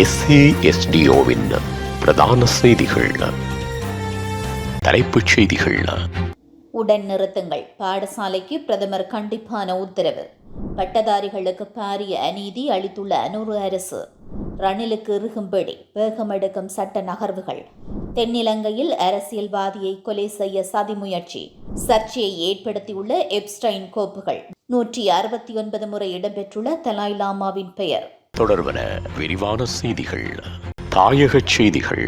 எஸ்ஏஎஸ்டிஓவின் பிரதான செய்திகள். தலைப்புச் செய்திகள். உடன் நிறுத்துங்கள். பாடசாலைக்கு பிரதமர் கண்டிப்பான உத்தரவு. பட்டதாரிகளுக்கு பாரிய அநீதி அளித்துள்ள அனூறு அரசு. ரணிலுக்கு இறுகும்படி வேகமெடுக்கும் சட்ட நகர்வுகள். தென்னிலங்கையில் அரசியல்வாதியை கொலை செய்ய சதி முயற்சி. சர்ச்சையை ஏற்படுத்தியுள்ள எப்ஸ்டைன் கோப்புகள். நூற்றி அறுபத்தி ஒன்பது முறை இடம்பெற்றுள்ள தலாய் லாமாவின் பெயர். தொடர்பன விரிவான செய்திகள் தாயக செய்திகள்.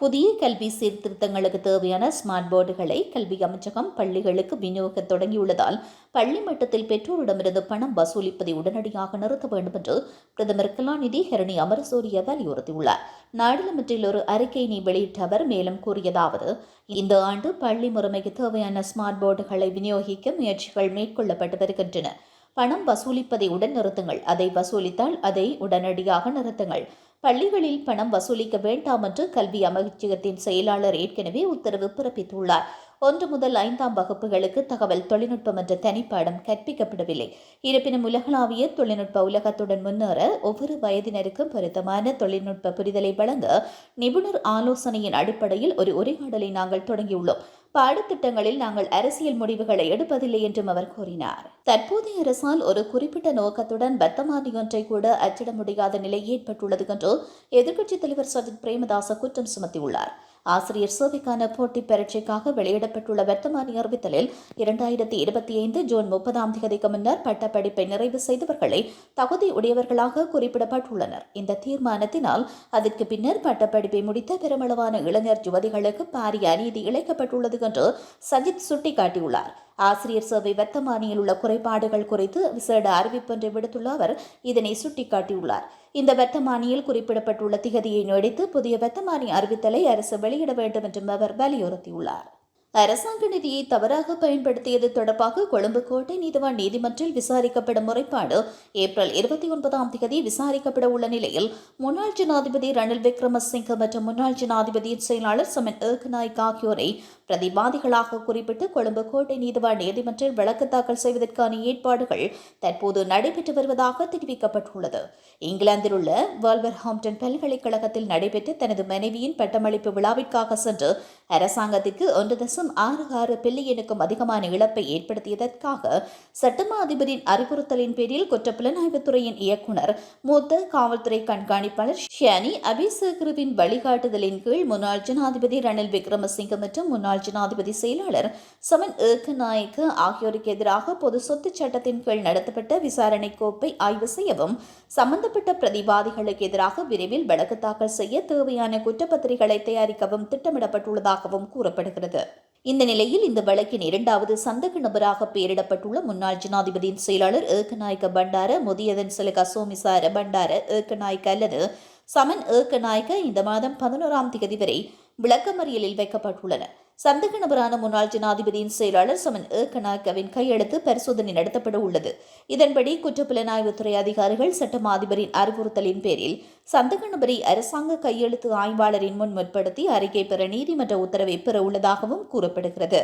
புதிய கல்வி சீர்திருத்தங்களுக்கு தேவையான ஸ்மார்ட் போர்டுகளை கல்வி அமைச்சகம் பள்ளிகளுக்கு விநியோக தொடங்கியுள்ளதால் பள்ளி மட்டத்தில் பெற்றோரிடமிருந்து பணம் வசூலிப்பதை உடனடியாக நிறுத்த வேண்டும் என்று பிரதமர் கலாநிதி ஹெரணி அமரசூரிய வலியுறுத்தியுள்ளார். நாடாளுமன்றில் ஒரு அறிக்கையினை வெளியிட்ட அவர் மேலும் கூறியதாவது இந்த ஆண்டு பள்ளி முறைமைக்கு தேவையான ஸ்மார்ட் போர்டுகளை விநியோகிக்க முயற்சிகள் மேற்கொள்ளப்பட்டு வருகின்றன. பணம் வசூலிப்பதை உடன் நிறுத்துங்கள். அதை வசூலித்தால் அதை உடனடியாக நிறுத்துங்கள். பள்ளிகளில் பணம் வசூலிக்க வேண்டாம் என்று கல்வி அமைச்சகத்தின் செயலாளர் ஏற்கனவே உத்தரவு பிறப்பித்துள்ளார். ஒன்று முதல் ஐந்தாம் வகுப்புகளுக்கு தகவல் தொழில்நுட்பம் என்ற தனிப்பாடம் கற்பிக்கப்படவில்லை. இருப்பினும் உலகளாவிய தொழில்நுட்ப உலகத்துடன் முன்னேற ஒவ்வொரு வயதினருக்கும் பொருத்தமான தொழில்நுட்ப புரிதலை வழங்க நிபுணர் ஆலோசனையின் அடிப்படையில் ஒரு உரையாடலை நாங்கள் தொடங்கியுள்ளோம். பாடத்திட்டங்களில் நாங்கள் அரசியல் முடிவுகளை எடுப்பதில்லை என்றும் அவர் கூறினார். தற்போதைய அரசால் ஒரு குறிப்பிட்ட நோக்கத்துடன் பத்தமானி ஒன்றை கூட அச்சிட முடியாத நிலை ஏற்பட்டுள்ளது என்று எதிர்க்கட்சித் தலைவர் சஜித் பிரேமதாச குற்றம் சுமத்தியுள்ளார். ஆசிரியர் சேவைக்கான போட்டி பரீட்சைக்காக வெளியிடப்பட்டுள்ள வர்த்தமானி அறிவித்தலில் இரண்டாயிரத்தி இருபத்தி ஐந்து ஜூன் முப்பதாம் தேதிக்கு முன்னர் பட்டப்படிப்பை நிறைவு செய்தவர்களை தகுதி உடையவர்களாக குறிப்பிடப்பட்டுள்ளனர். இந்த தீர்மானத்தினால் அதற்கு பின்னர் பட்டப்படிப்பை முடித்த பெருமளவான இளைஞர் யுவதிகளுக்கு பாரிய அநீதி இழைக்கப்பட்டுள்ளது என்று சஜித் சுட்டிக்காட்டியுள்ளார். ஆசிரியர் சேவை வர்த்தமானியில் உள்ள குறைபாடுகள் குறித்து விசேட அறிவிப்பொன்றை விடுத்துள்ள அவர் இதனை சுட்டிக்காட்டியுள்ளார். இந்த வர்த்தமானியில் குறிப்பிடப்பட்டுள்ள திகதியை நீடித்து புதிய வர்த்தமானி அறிவித்தலை அரசு வெளியிட வேண்டும் என்றும் அவர் வலியுறுத்தியுள்ளார். அரசாங்க நிதியை தவறாக பயன்படுத்தியது தொடர்பாக கொழும்பு கோட்டை நீதிவான் நீதிமன்றில் விசாரிக்கப்படும் முறைப்பாடு ஏப்ரல் இருபத்தி ஒன்பதாம் தேதி விசாரிக்கப்பட உள்ள நிலையில் முன்னாள் ஜனாதிபதி ரணில் விக்ரமசிங்க மற்றும் முன்னாள் ஜனாதிபதியின் செயலாளர் சமன் ஏக்நாயக் ஆகியோரை பிரதிவாதிகளாக குறிப்பிட்டு கொழும்பு கோட்டை நீதிவான் நீதிமன்றில் வழக்கு தாக்கல் செய்வதற்கான ஏற்பாடுகள் தற்போது நடைபெற்று வருவதாக தெரிவிக்கப்பட்டுள்ளது. இங்கிலாந்தில் உள்ள வால்வர்ஹாம்டன் பல்கலைக்கழகத்தில் நடைபெற்ற தனது மனைவியின் பட்டமளிப்பு விழாவிற்காக சென்று அரசாங்கத்திற்கு ஒன்று தசம் ஆறு ஆறு பில்லியனுக்கும் அதிகமான இழப்பை ஏற்படுத்தியதற்காக சட்டமா அதிபரின் அறிவுறுத்தலின் பேரில் குற்றப்புலனாய்வுத்துறையின் இயக்குனர் மூத்த காவல்துறை கண்காணிப்பாளர் ஷியானி அபிசேகருவின் வழிகாட்டுதலின் கீழ் முன்னாள் ஜனாதிபதி ரணில் விக்ரமசிங்க மற்றும் முன்னாள் ஜனாதிபதி செயலாளர் சமன் ஏகநாயக்க ஆகியோருக்கு எதிராக பொது சொத்து சட்டத்தின் கீழ் நடத்தப்பட்ட விசாரணை கோப்பை ஆய்வு செய்யவும் சம்பந்தப்பட்ட பிரதிவாதிகளுக்கு எதிராக விரைவில் வழக்கு தாக்கல் செய்ய தேவையான குற்றப்பத்திரிகளை தயாரிக்கவும் திட்டமிடப்பட்டுள்ளதாகவும் கூறப்படுகிறது. இந்த நிலையில் இந்த வழக்கின் இரண்டாவது சந்தக நபராக பெயரிடப்பட்டுள்ள முன்னாள் ஜனாதிபதியின் செயலாளர் ஏக்கநாயக்க பண்டார முதியதன் சிலக சோமிசார பண்டார ஏக்கநாயக்க அல்லது சமன் ஏக்கநாயக்க இந்த மாதம் பதினோராம் தேதி வரை விளக்கமறியலில் வைக்கப்பட்டுள்ளனர். சந்தேக நபரான முன்னாள் ஜனாதிபதியின் செயலாளர் சமன் ஏக்கநாயக்கவின் கையெழுத்து பரிசோதனை நடத்தப்பட உள்ளது. இதன்படி குற்றப்புலனாய்வுத்துறை அதிகாரிகள் சட்டம் அதிபரின் அறிவுறுத்தலின் பேரில் சந்தேக நபரை அரசாங்க கையெழுத்து ஆய்வாளரின் முன் முற்படுத்தி அறிக்கை பெற நீதிமன்ற உத்தரவை பெற உள்ளதாகவும் கூறப்படுகிறது.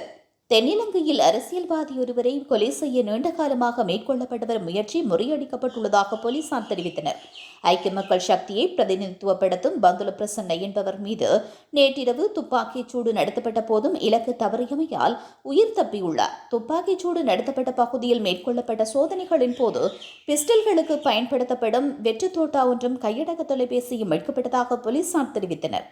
தென்னிலங்கையில் அரசியல்வாதி ஒருவரை கொலை செய்ய நீண்ட காலமாக மேற்கொள்ளப்பட்டு வரும் முயற்சி முறியடிக்கப்பட்டுள்ளதாக போலீசார் தெரிவித்தனர். ஐக்கிய மக்கள் சக்தியை பிரதிநிதித்துவப்படுத்தும் பந்துல பிரசன்ன என்பவர் மீது நேற்றிரவு துப்பாக்கிச் சூடு நடத்தப்பட்ட போதும் இலக்கு தவறியமையால் உயிர் தப்பியுள்ளார். துப்பாக்கிச் சூடு நடத்தப்பட்ட பகுதியில் மேற்கொள்ளப்பட்ட சோதனைகளின் போது பிஸ்டல்களுக்கு பயன்படுத்தப்படும் வெற்று தோட்டா ஒன்றும் கையடக்க தொலைபேசியும் மீட்கப்பட்டதாக போலீசார் தெரிவித்தனர்.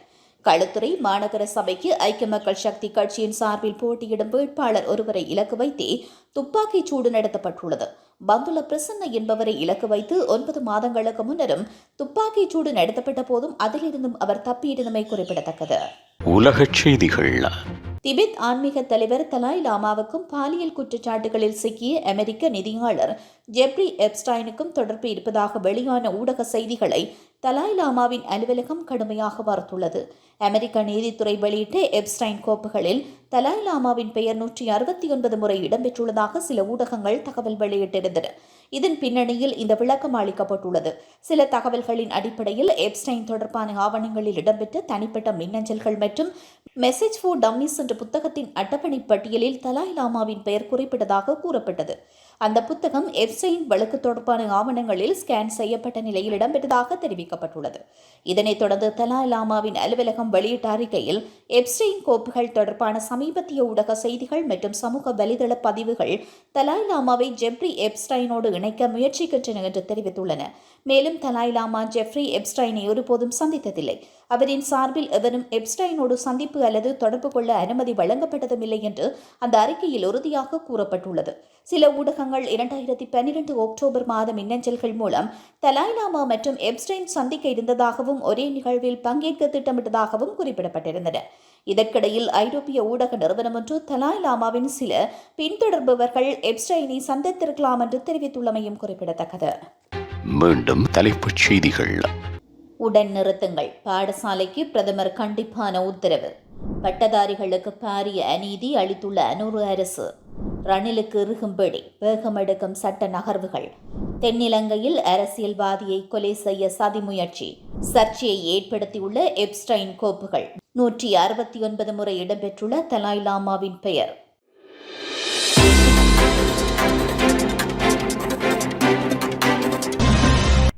களுத்துறை மாநகர சபைக்கு ஐக்கிய மக்கள் சக்தி கட்சியின் சார்பில் போட்டியிடும் வேட்பாளர் ஒருவரை இலக்கு வைத்தே துப்பாக்கிச் சூடு நடத்தப்பட்டுள்ளது. பந்துல பிரசன்ன என்பவரை இலக்கு வைத்து ஒன்பது மாதங்களுக்கு முன்னரும் துப்பாக்கிச் சூடு நடத்தப்பட்ட போதும் அதிலிருந்தும் அவர் தப்பியிருந்தமை குறிப்பிடத்தக்கது. உலகச் செய்திகள். திபெத் ஆன்மீக தலைவர் தலாய் லாமாவுக்கும் பாலியல் குற்றச்சாட்டுகளில் சிக்கிய அமெரிக்க நிதியாளர் ஜெப்ரி எப்ஸ்டைனுக்கும் தொடர்பு இருப்பதாக வெளியான ஊடக செய்திகளை தலாய் லாமாவின் அலுவலகம் கடுமையாக மறுத்துள்ளது அமெரிக்க நீதித்துறை வெளியிட்ட எப்ஸ்டைன் கோப்புகளில் தலாய் லாமாவின் பெயர் நூற்றி அறுபத்தி ஒன்பது முறை இடம்பெற்றுள்ளதாக சில ஊடகங்கள் தகவல் வெளியிட்டிருந்தன. இதன் பின்னணியில் இந்த விளக்கம் அளிக்கப்பட்டுள்ளது. சில தகவல்களின் அடிப்படையில் எப்ஸ்டைன் தொடர்பான ஆவணங்களில் இடம்பெற்ற தனிப்பட்ட மின்னஞ்சல்கள் மற்றும் மெசேஜ் ஃபோர் டம்மிஸ் என்ற புத்தகத்தின் அட்டப்பணி பட்டியலில் தலாய் லாமாவின் பெயர் குறிப்பிட்டதாக கூறப்பட்டது. அந்த புத்தகம் எப்ஸ்டைன் வழக்கு தொடர்பான ஆவணங்களில் ஸ்கேன் செய்யப்பட்ட நிலையில் இடம்பெற்றதாக தெரிவிக்கப்பட்டுள்ளது. இதனைத் தொடர்ந்து தலாய் லாமாவின் அலுவலகம் வெளியிட்ட அறிக்கையில் எப்சைன் கோப்புகள் தொடர்பான சமீபத்திய ஊடக செய்திகள் மற்றும் சமூக வலைதள பதிவுகள் தலாய் லாமாவை ஜெப்ரி எப்ஸ்டைனோடு இணைக்க முயற்சிக்கின்றன என்று தெரிவித்துள்ளன. மேலும் தலாய் லாமா ஜெஃப்ரி எப்ஸ்டைனை ஒருபோதும் சந்தித்ததில்லை. அவரின் சார்பில் எவரும் எப்ஸ்டைனோடு சந்திப்பு அல்லது தொடர்பு கொள்ள அனுமதி வழங்கப்பட்டதும் இல்லை என்று அந்த அறிக்கையில் உறுதியாக கூறப்பட்டுள்ளது. சில ஊடகங்கள் இரண்டாயிரத்தி பன்னிரண்டு அக்டோபர் மாத மின்னஞ்சல்கள் மூலம் தலாய் லாமா மற்றும் எப்ஸ்டைன் சந்திக்க இருந்ததாகவும் ஒரே நிகழ்வில் பங்கேற்க திட்டமிட்டதாகவும் குறிப்பிடப்பட்டிருந்தன. இதற்கிடையில் ஐரோப்பிய ஊடக நிறுவனம் ஒன்று தலாய் லாமாவின் சில பின்தொடர்பவர்கள் எப்ஸ்டைனை சந்தித்திருக்கலாம் என்று தெரிவித்துள்ளமையும் குறிப்பிடத்தக்கது. மீண்டும் தலைப்புச் செய்திகள். உடன் நிறுத்துங்கள். பாடசாலைக்கு பிரதமர் கண்டிப்பான உத்தரவு. பட்டதாரிகளுக்கு பாரிய அநீதி அளித்துள்ள அனூறு அரசு. ரணிலுக்கு இறுகும்படி வேகமெடுக்கும் சட்ட நகர்வுகள். தென்னிலங்கையில் அரசியல்வாதியை கொலை செய்ய சதி முயற்சி. சர்ச்சையை ஏற்படுத்தியுள்ள எப்ஸ்டைன் கோப்புகள். நூற்றி அறுபத்தி ஒன்பது முறை இடம்பெற்றுள்ள தலாய் லாமாவின் பெயர்.